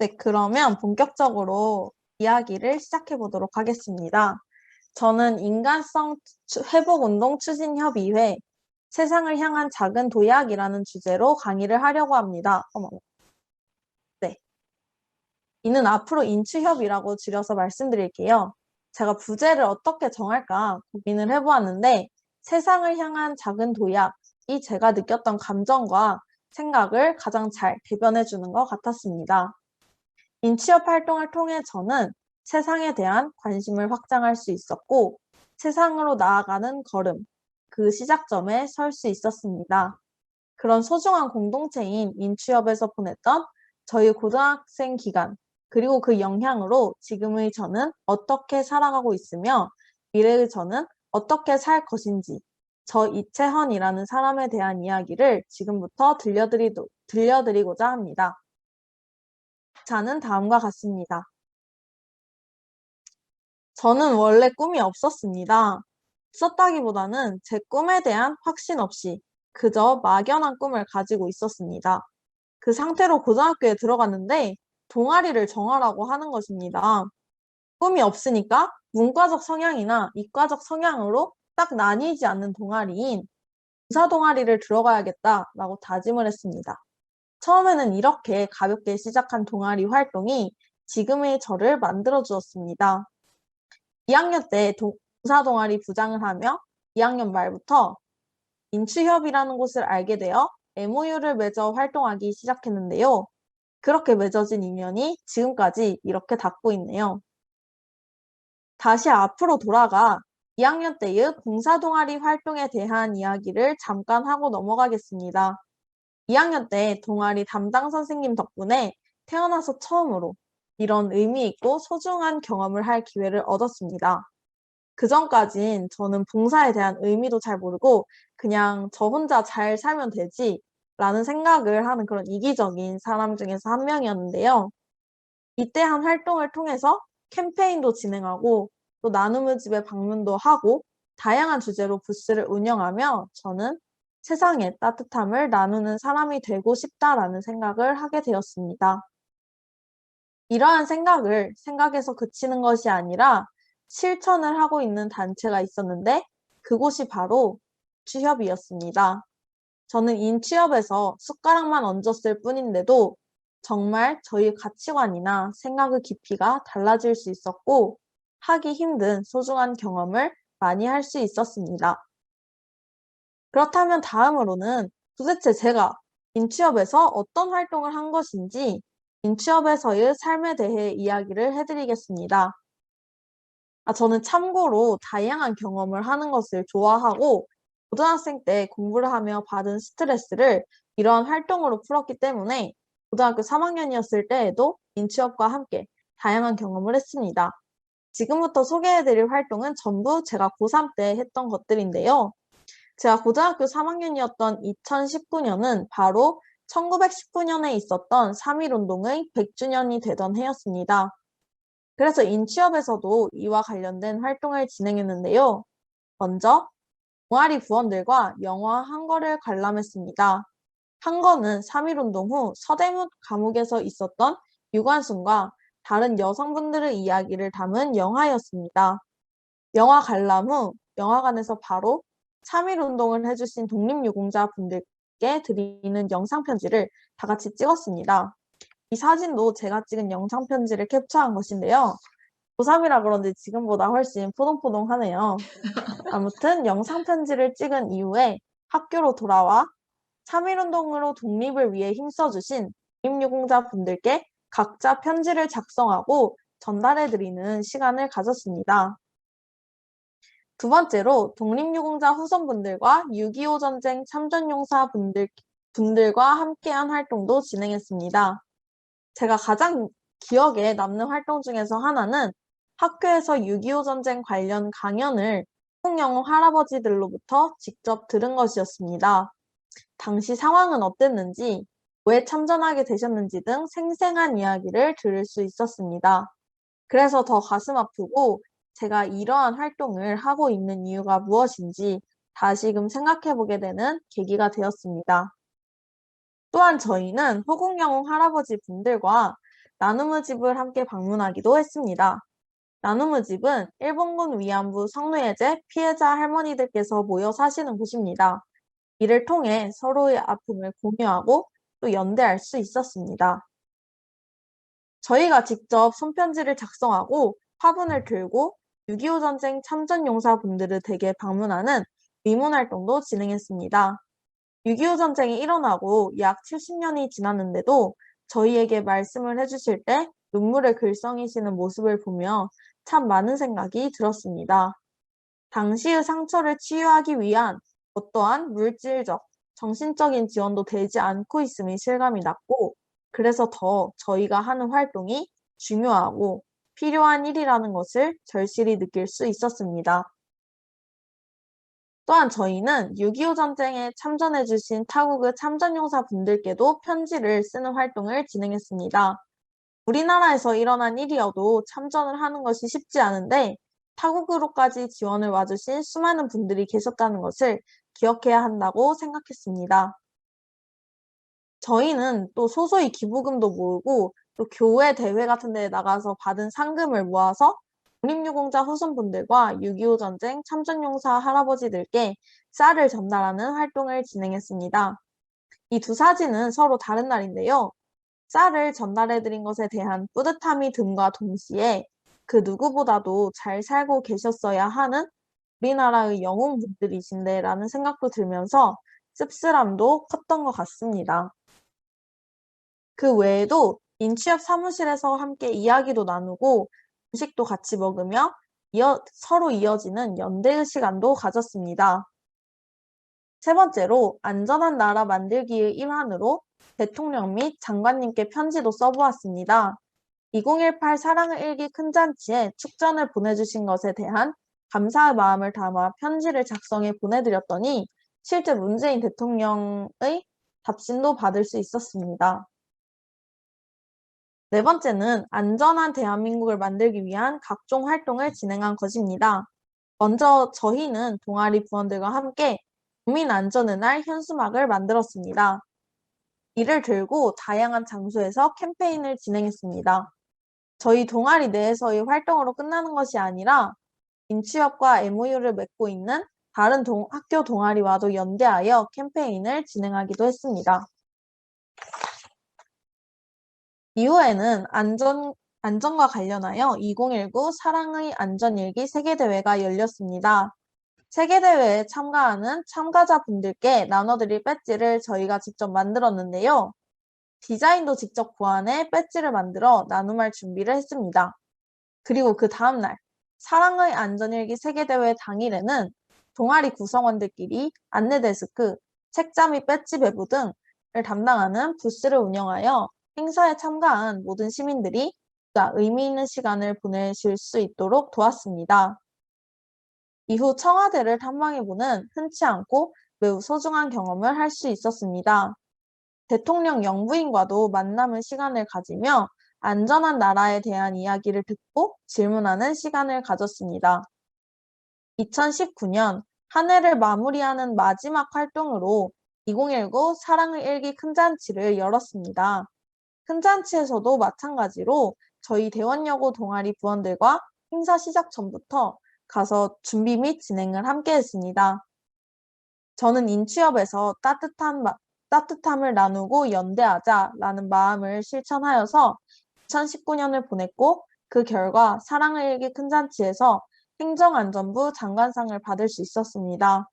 네, 그러면 본격적으로 이야기를 시작해 보도록 하겠습니다. 저는 인간성 추- 회복 운동 추진 협의회 세상을 향한 작은 도약이라는 주제로 강의를 하려고 합니다. 어머. 네. 이는 앞으로 인추협이라고 줄여서 말씀드릴게요. 제가 부제를 어떻게 정할까 고민을 해보았는데 세상을 향한 작은 도약이 제가 느꼈던 감정과 생각을 가장 잘 대변해 주는 것 같았습니다. 인취업 활동을 통해 저는 세상에 대한 관심을 확장할 수 있었고 세상으로 나아가는 걸음, 그 시작점에 설 수 있었습니다. 그런 소중한 공동체인 인취업에서 보냈던 저희 고등학생 기간, 그리고 그 영향으로 지금의 저는 어떻게 살아가고 있으며 미래의 저는 어떻게 살 것인지 저 이채헌이라는 사람에 대한 이야기를 지금부터 들려드리도, 들려드리고자 합니다. 자는 다음과 같습니다. 저는 원래 꿈이 없었습니다. 썼다기보다는 제 꿈에 대한 확신 없이 그저 막연한 꿈을 가지고 있었습니다. 그 상태로 고등학교에 들어갔는데 동아리를 정하라고 하는 것입니다. 꿈이 없으니까 문과적 성향이나 이과적 성향으로 딱 나뉘지 않는 동아리인 의사 동아리를 들어가야겠다라고 다짐을 했습니다. 처음에는 이렇게 가볍게 시작한 동아리 활동이 지금의 저를 만들어 주었습니다. 2학년 때 동사 동아리 부장을 하며 2학년 말부터 인추협이라는 곳을 알게 되어 MOU를 맺어 활동하기 시작했는데요. 그렇게 맺어진 인연이 지금까지 이렇게 닿고 있네요. 다시 앞으로 돌아가 2학년 때의 봉사동아리 활동에 대한 이야기를 잠깐 하고 넘어가겠습니다. 2학년 때 동아리 담당 선생님 덕분에 태어나서 처음으로 이런 의미 있고 소중한 경험을 할 기회를 얻었습니다. 그 전까진 저는 봉사에 대한 의미도 잘 모르고 그냥 저 혼자 잘 살면 되지 라는 생각을 하는 그런 이기적인 사람 중에서 한 명이었는데요. 이때 한 활동을 통해서 캠페인도 진행하고 또 나눔의 집에 방문도 하고 다양한 주제로 부스를 운영하며 저는 세상에 따뜻함을 나누는 사람이 되고 싶다라는 생각을 하게 되었습니다. 이러한 생각을 생각에서 그치는 것이 아니라 실천을 하고 있는 단체가 있었는데 그곳이 바로 취업이었습니다. 저는 인취업에서 숟가락만 얹었을 뿐인데도 정말 저희 가치관이나 생각의 깊이가 달라질 수 있었고 하기 힘든 소중한 경험을 많이 할 수 있었습니다. 그렇다면 다음으로는 도대체 제가 인취업에서 어떤 활동을 한 것인지 인취업에서의 삶에 대해 이야기를 해드리겠습니다. 아, 저는 참고로 다양한 경험을 하는 것을 좋아하고 고등학생 때 공부를 하며 받은 스트레스를 이러한 활동으로 풀었기 때문에 고등학교 3학년이었을 때에도 인취업과 함께 다양한 경험을 했습니다. 지금부터 소개해드릴 활동은 전부 제가 고3 때 했던 것들인데요. 제가 고등학교 3학년이었던 2019년은 바로 1919년에 있었던 3.1운동의 100주년이 되던 해였습니다. 그래서 인취업에서도 이와 관련된 활동을 진행했는데요. 먼저 동아리 부원들과 영화 한 거를 관람했습니다. 한 거는 3.1운동 후 서대문 감옥에서 있었던 유관순과 다른 여성분들의 이야기를 담은 영화였습니다. 영화 관람 후 영화관에서 바로 3.1 운동을 해주신 독립유공자 분들께 드리는 영상편지를 다 같이 찍었습니다. 이 사진도 제가 찍은 영상편지를 캡처한 것인데요. 고3이라 그런지 지금보다 훨씬 포동포동하네요. 아무튼 영상편지를 찍은 이후에 학교로 돌아와 3.1운동으로 독립을 위해 힘써주신 독립유공자 분들께 각자 편지를 작성하고 전달해드리는 시간을 가졌습니다. 두 번째로 독립유공자 후손분들과 6.25 전쟁 참전용사 분들, 분들과 함께한 활동도 진행했습니다. 제가 가장 기억에 남는 활동 중에서 하나는 학교에서 6.25 전쟁 관련 강연을 홍영호 할아버지들로부터 직접 들은 것이었습니다. 당시 상황은 어땠는지, 왜 참전하게 되셨는지 등 생생한 이야기를 들을 수 있었습니다. 그래서 더 가슴 아프고 제가 이러한 활동을 하고 있는 이유가 무엇인지 다시금 생각해 보게 되는 계기가 되었습니다. 또한 저희는 호국영웅 할아버지 분들과 나눔의 집을 함께 방문하기도 했습니다. 나눔의 집은 일본군 위안부 성노예제 피해자 할머니들께서 모여 사시는 곳입니다. 이를 통해 서로의 아픔을 공유하고 또 연대할 수 있었습니다. 저희가 직접 손편지를 작성하고 화분을 들고 6.25 전쟁 참전 용사분들을 댁에 방문하는 위문 활동도 진행했습니다. 6.25 전쟁이 일어나고 약 70년이 지났는데도 저희에게 말씀을 해주실 때 눈물을 글썽이시는 모습을 보며 참 많은 생각이 들었습니다. 당시의 상처를 치유하기 위한 어떠한 물질적, 정신적인 지원도 되지 않고 있음이 실감이 났고, 그래서 더 저희가 하는 활동이 중요하고 필요한 일이라는 것을 절실히 느낄 수 있었습니다. 또한 저희는 6.25 전쟁에 참전해주신 타국의 참전용사 분들께도 편지를 쓰는 활동을 진행했습니다. 우리나라에서 일어난 일이어도 참전을 하는 것이 쉽지 않은데 타국으로까지 지원을 와주신 수많은 분들이 계셨다는 것을 기억해야 한다고 생각했습니다. 저희는 또 소소히 기부금도 모으고 또 교회 대회 같은 데에 나가서 받은 상금을 모아서 독립유공자 후손분들과 6.25 전쟁 참전용사 할아버지들께 쌀을 전달하는 활동을 진행했습니다. 이 두 사진은 서로 다른 날인데요. 쌀을 전달해드린 것에 대한 뿌듯함이 듦과 동시에 그 누구보다도 잘 살고 계셨어야 하는 우리나라의 영웅분들이신데 라는 생각도 들면서 씁쓸함도 컸던 것 같습니다. 그 외에도 인취업 사무실에서 함께 이야기도 나누고 음식도 같이 먹으며 이어, 서로 이어지는 연대의 시간도 가졌습니다. 세 번째로 안전한 나라 만들기의 일환으로 대통령 및 장관님께 편지도 써보았습니다. 2018 사랑의 일기 큰 잔치에 축전을 보내주신 것에 대한 감사의 마음을 담아 편지를 작성해 보내드렸더니 실제 문재인 대통령의 답신도 받을 수 있었습니다. 네 번째는 안전한 대한민국을 만들기 위한 각종 활동을 진행한 것입니다. 먼저 저희는 동아리 부원들과 함께 국민안전의 날 현수막을 만들었습니다. 이를 들고 다양한 장소에서 캠페인을 진행했습니다. 저희 동아리 내에서의 활동으로 끝나는 것이 아니라 인취업과 MOU를 맺고 있는 다른 동, 학교 동아리와도 연대하여 캠페인을 진행하기도 했습니다. 이후에는 안전, 안전과 관련하여 2019 사랑의 안전일기 세계대회가 열렸습니다. 세계대회에 참가하는 참가자분들께 나눠드릴 배지를 저희가 직접 만들었는데요. 디자인도 직접 고안해 배지를 만들어 나눔할 준비를 했습니다. 그리고 그 다음날 사랑의 안전일기 세계대회 당일에는 동아리 구성원들끼리 안내데스크, 책자 및 배지 배부 등을 담당하는 부스를 운영하여 행사에 참가한 모든 시민들이 의미 있는 시간을 보내실 수 있도록 도왔습니다. 이후 청와대를 탐방해보는 흔치 않고 매우 소중한 경험을 할 수 있었습니다. 대통령 영부인과도 만남의 시간을 가지며 안전한 나라에 대한 이야기를 듣고 질문하는 시간을 가졌습니다. 2019년 한 해를 마무리하는 마지막 활동으로 2019 사랑의 일기 큰잔치를 열었습니다. 큰 잔치에서도 마찬가지로 저희 대원여고 동아리 부원들과 행사 시작 전부터 가서 준비 및 진행을 함께 했습니다. 저는 인취업에서 따뜻한, 따뜻함을 나누고 연대하자라는 마음을 실천하여서 2019년을 보냈고 그 결과 사랑의 일기 큰잔치에서 행정안전부 장관상을 받을 수 있었습니다.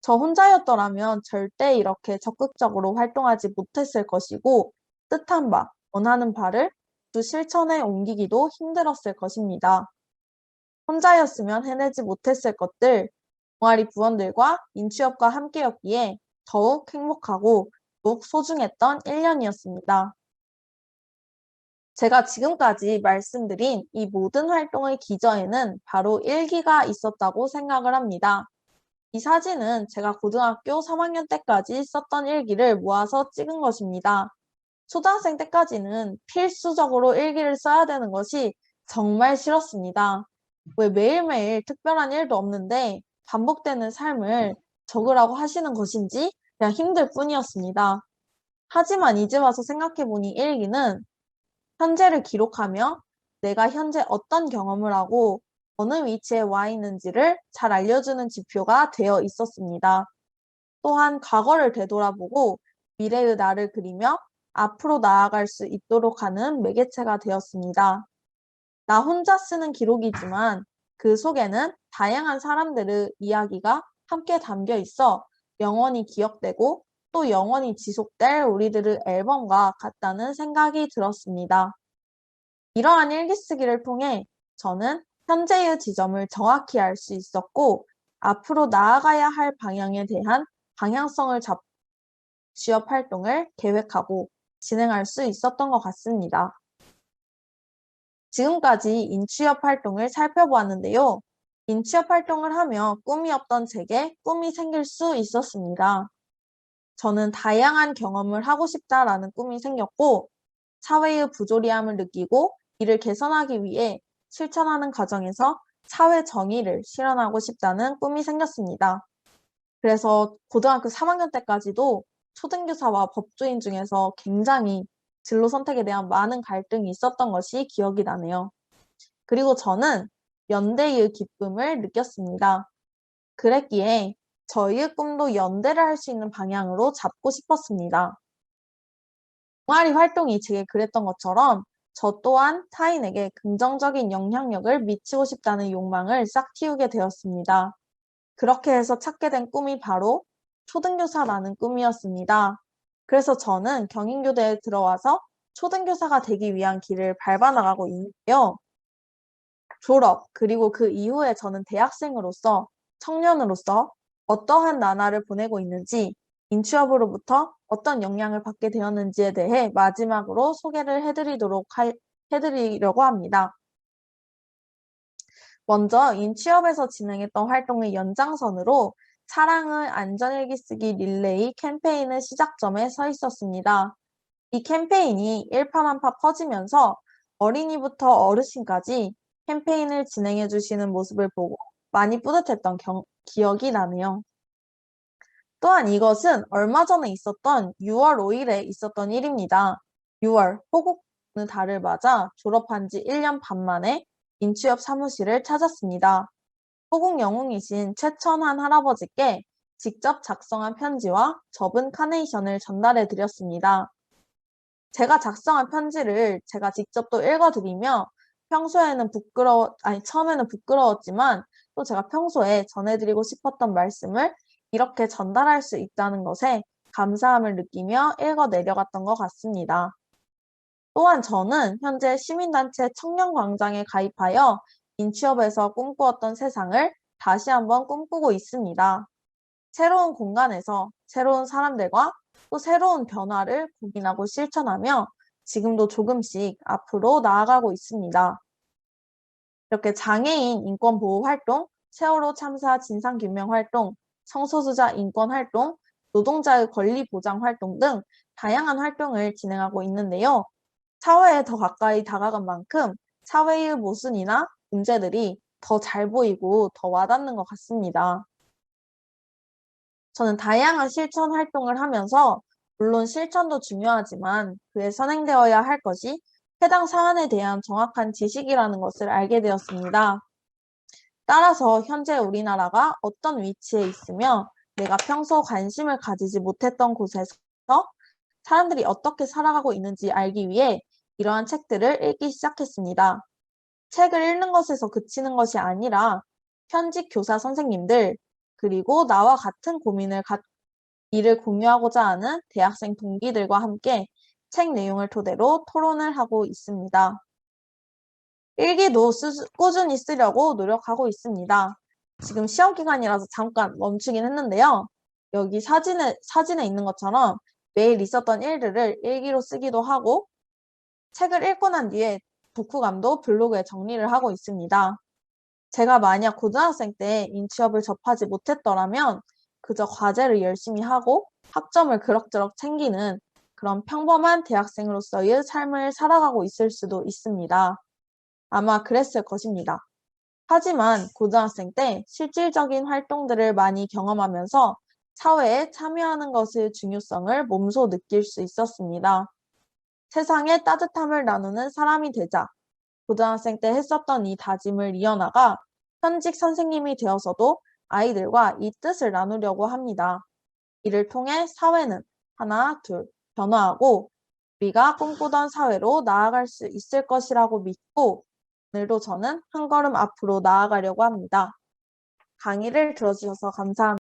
저 혼자였더라면 절대 이렇게 적극적으로 활동하지 못했을 것이고 뜻한 바, 원하는 바를 또 실천에 옮기기도 힘들었을 것입니다. 혼자였으면 해내지 못했을 것들, 동아리 부원들과 인취업과 함께였기에 더욱 행복하고 더욱 소중했던 1년이었습니다. 제가 지금까지 말씀드린 이 모든 활동의 기저에는 바로 일기가 있었다고 생각을 합니다. 이 사진은 제가 고등학교 3학년 때까지 썼던 일기를 모아서 찍은 것입니다. 초등학생 때까지는 필수적으로 일기를 써야 되는 것이 정말 싫었습니다. 왜 매일매일 특별한 일도 없는데 반복되는 삶을 적으라고 하시는 것인지 그냥 힘들 뿐이었습니다. 하지만 이제 와서 생각해보니 일기는 현재를 기록하며 내가 현재 어떤 경험을 하고 어느 위치에 와 있는지를 잘 알려주는 지표가 되어 있었습니다. 또한 과거를 되돌아보고 미래의 나를 그리며 앞으로 나아갈 수 있도록 하는 매개체가 되었습니다. 나 혼자 쓰는 기록이지만 그 속에는 다양한 사람들의 이야기가 함께 담겨 있어 영원히 기억되고 또 영원히 지속될 우리들의 앨범과 같다는 생각이 들었습니다. 이러한 일기쓰기를 통해 저는 현재의 지점을 정확히 알 수 있었고 앞으로 나아가야 할 방향에 대한 방향성을 잡 취업 활동을 계획하고 진행할 수 있었던 것 같습니다. 지금까지 인취업 활동을 살펴보았는데요. 인취업 활동을 하며 꿈이 없던 제게 꿈이 생길 수 있었습니다. 저는 다양한 경험을 하고 싶다라는 꿈이 생겼고 사회의 부조리함을 느끼고 이를 개선하기 위해 실천하는 과정에서 사회 정의를 실현하고 싶다는 꿈이 생겼습니다. 그래서 고등학교 3학년 때까지도 초등교사와 법조인 중에서 굉장히 진로 선택에 대한 많은 갈등이 있었던 것이 기억이 나네요. 그리고 저는 연대의 기쁨을 느꼈습니다. 그랬기에 저희의 꿈도 연대를 할 수 있는 방향으로 잡고 싶었습니다. 동아리 활동이 제게 그랬던 것처럼 저 또한 타인에게 긍정적인 영향력을 미치고 싶다는 욕망을 싹 틔우게 되었습니다. 그렇게 해서 찾게 된 꿈이 바로 초등교사라는 꿈이었습니다. 그래서 저는 경인교대에 들어와서 초등교사가 되기 위한 길을 밟아나가고 있는데요. 졸업, 그리고 그 이후에 저는 대학생으로서, 청년으로서 어떠한 나날을 보내고 있는지, 인취업으로부터 어떤 영향을 받게 되었는지에 대해 마지막으로 소개를 해드리도록 하, 해드리려고 합니다. 먼저 인취업에서 진행했던 활동의 연장선으로 사랑의 안전일기 쓰기 릴레이 캠페인의 시작점에 서 있었습니다. 이 캠페인이 일파만파 퍼지면서 어린이부터 어르신까지 캠페인을 진행해 주시는 모습을 보고 많이 뿌듯했던 경, 기억이 나네요. 또한 이것은 얼마 전에 있었던 6월 5일에 있었던 일입니다. 6월 호국의 달을 맞아 졸업한 지 1년 반 만에 인취업 사무실을 찾았습니다. 호국 영웅이신 최천환 할아버지께 직접 작성한 편지와 접은 카네이션을 전달해 드렸습니다. 제가 작성한 편지를 제가 직접 또 읽어드리며 평소에는 부끄러워, 아니, 처음에는 부끄러웠지만 또 제가 평소에 전해드리고 싶었던 말씀을 이렇게 전달할 수 있다는 것에 감사함을 느끼며 읽어 내려갔던 것 같습니다. 또한 저는 현재 시민단체 청년광장에 가입하여 인취업에서 꿈꾸었던 세상을 다시 한번 꿈꾸고 있습니다. 새로운 공간에서 새로운 사람들과 또 새로운 변화를 고민하고 실천하며 지금도 조금씩 앞으로 나아가고 있습니다. 이렇게 장애인 인권 보호 활동, 세월호 참사 진상규명 활동, 성소수자 인권 활동, 노동자의 권리 보장 활동 등 다양한 활동을 진행하고 있는데요. 사회에 더 가까이 다가간 만큼 사회의 모순이나 문제들이 더 잘 보이고 더 와닿는 것 같습니다. 저는 다양한 실천 활동을 하면서 물론 실천도 중요하지만 그에 선행되어야 할 것이 해당 사안에 대한 정확한 지식이라는 것을 알게 되었습니다. 따라서 현재 우리나라가 어떤 위치에 있으며 내가 평소 관심을 가지지 못했던 곳에서 사람들이 어떻게 살아가고 있는지 알기 위해 이러한 책들을 읽기 시작했습니다. 책을 읽는 것에서 그치는 것이 아니라 현직 교사 선생님들 그리고 나와 같은 고민을 가, 이를 공유하고자 하는 대학생 동기들과 함께 책 내용을 토대로 토론을 하고 있습니다. 일기도 쓰, 꾸준히 쓰려고 노력하고 있습니다. 지금 시험 기간이라서 잠깐 멈추긴 했는데요. 여기 사진에, 사진에 있는 것처럼 매일 있었던 일들을 일기로 쓰기도 하고 책을 읽고 난 뒤에 독후감도 블로그에 정리를 하고 있습니다. 제가 만약 고등학생 때 인취업을 접하지 못했더라면 그저 과제를 열심히 하고 학점을 그럭저럭 챙기는 그런 평범한 대학생으로서의 삶을 살아가고 있을 수도 있습니다. 아마 그랬을 것입니다. 하지만 고등학생 때 실질적인 활동들을 많이 경험하면서 사회에 참여하는 것의 중요성을 몸소 느낄 수 있었습니다. 세상에 따뜻함을 나누는 사람이 되자. 고등학생 때 했었던 이 다짐을 이어나가 현직 선생님이 되어서도 아이들과 이 뜻을 나누려고 합니다. 이를 통해 사회는 하나, 둘, 변화하고 우리가 꿈꾸던 사회로 나아갈 수 있을 것이라고 믿고 오늘도 저는 한 걸음 앞으로 나아가려고 합니다. 강의를 들어주셔서 감사합니다.